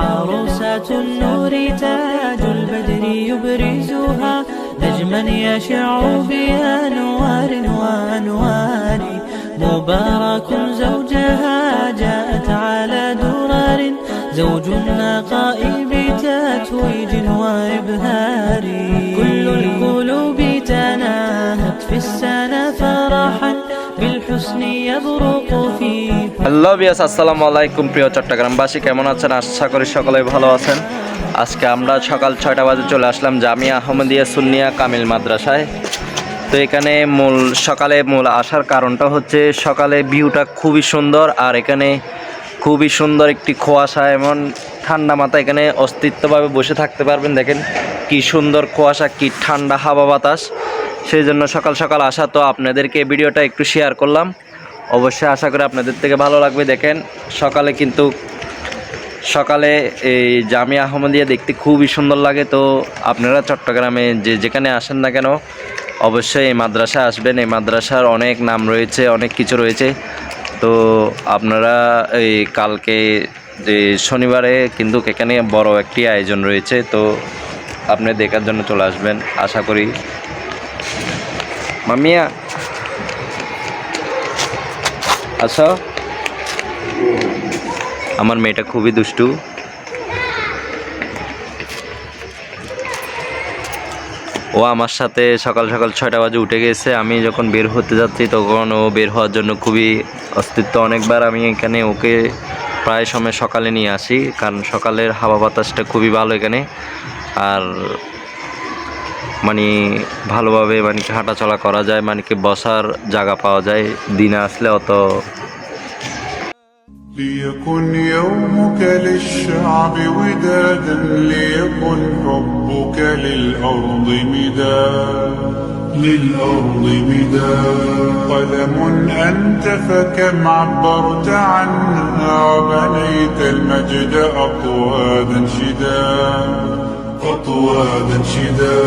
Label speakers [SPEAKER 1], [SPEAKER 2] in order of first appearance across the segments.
[SPEAKER 1] عروسة النور تاج البدر يبرزها. نجما يشع بأنوار وأنوار. مبارك زوجها جاءت على درر زوج النقاء بتتويج وإبهار. كل القلوب تناهت في السنة فرحا.
[SPEAKER 2] Hello বিয়াস, আসসালামু আলাইকুম প্রিয় চট্টগ্রামবাসী, কেমন আছেন? আশা করি সকলে ভালো আছেন। আজকে আমরা সকাল ছয়টা বাজে চলে আসলাম জামিয়া আহমদিয়া সুন্নিয়া কামিল মাদ্রাসায়। তো এখানে মূল, সকালে মূল আসার কারণটা হচ্ছে সকালে ভিউটা খুবই সুন্দর, আর এখানে খুবই সুন্দর একটি কুয়াশা, এমন ঠান্ডা মাথা এখানে অস্তিত্বভাবে বসে থাকতে পারবেন। দেখেন কি সুন্দর কুয়াশা, কি ঠান্ডা হাওয়া বাতাস। সেই জন্য সকাল সকাল আসা তো আপনাদেরকে ভিডিওটা একটু শেয়ার করলাম। অবশ্যই আশা করি আপনাদের থেকে ভালো লাগবে। দেখেন, সকালে কিন্তু সকালে এই জামি আহমদিয়া দেখতে খুবই সুন্দর লাগে। তো আপনারা চট্টগ্রামে যে যেখানে আসেন না কেন, অবশ্যই এই মাদ্রাসা আসবেন। এই মাদ্রাসার অনেক নাম রয়েছে, অনেক কিছু রয়েছে। তো আপনারা এই কালকে যে শনিবারে কিন্তু এখানে বড় একটি আয়োজন রয়েছে। তো আপনি দেখার জন্য চলে আসবেন। আশা করি মামিয়া। আচ্ছা। আমার মেয়েটা খুবই দুষ্টু। ও আমার সাথে সকাল সকাল ছয়টা বাজে উঠে গেছে। আমি যখন বের হতে যাচ্ছি, তখন ও বের হওয়ার জন্য খুবই অস্তিত্ব। অনেকবার আমি এখানে ওকে প্রায় সময় সকালে নিয়ে আসি, কারণ সকালের হাওয়া বাতাসটা খুবই ভালো এখানে। আর মানে ভালোভাবে মানে কি হাঁটাচলা করা যায় মানে কি বসার জায়গা পাওয়া যায় দিনে আসলে অত
[SPEAKER 3] ليكن يومك للشعب ودادا ليكن حبك للأرض مداد للأرض مداد قلم أنت فكم عبرت عنها وبنيت المجد أطوادا شداد أطواب شدا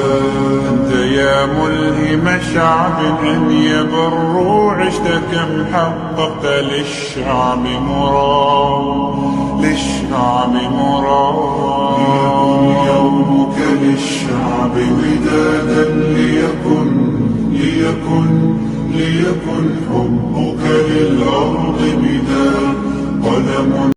[SPEAKER 3] أنت يا ملهم شعب أن يبروا عشت كم حققت للشعب مراد للشعب مراد. يومك للشعب ودادا ليكن ليكن ليكن حبك للأرض مداد قلم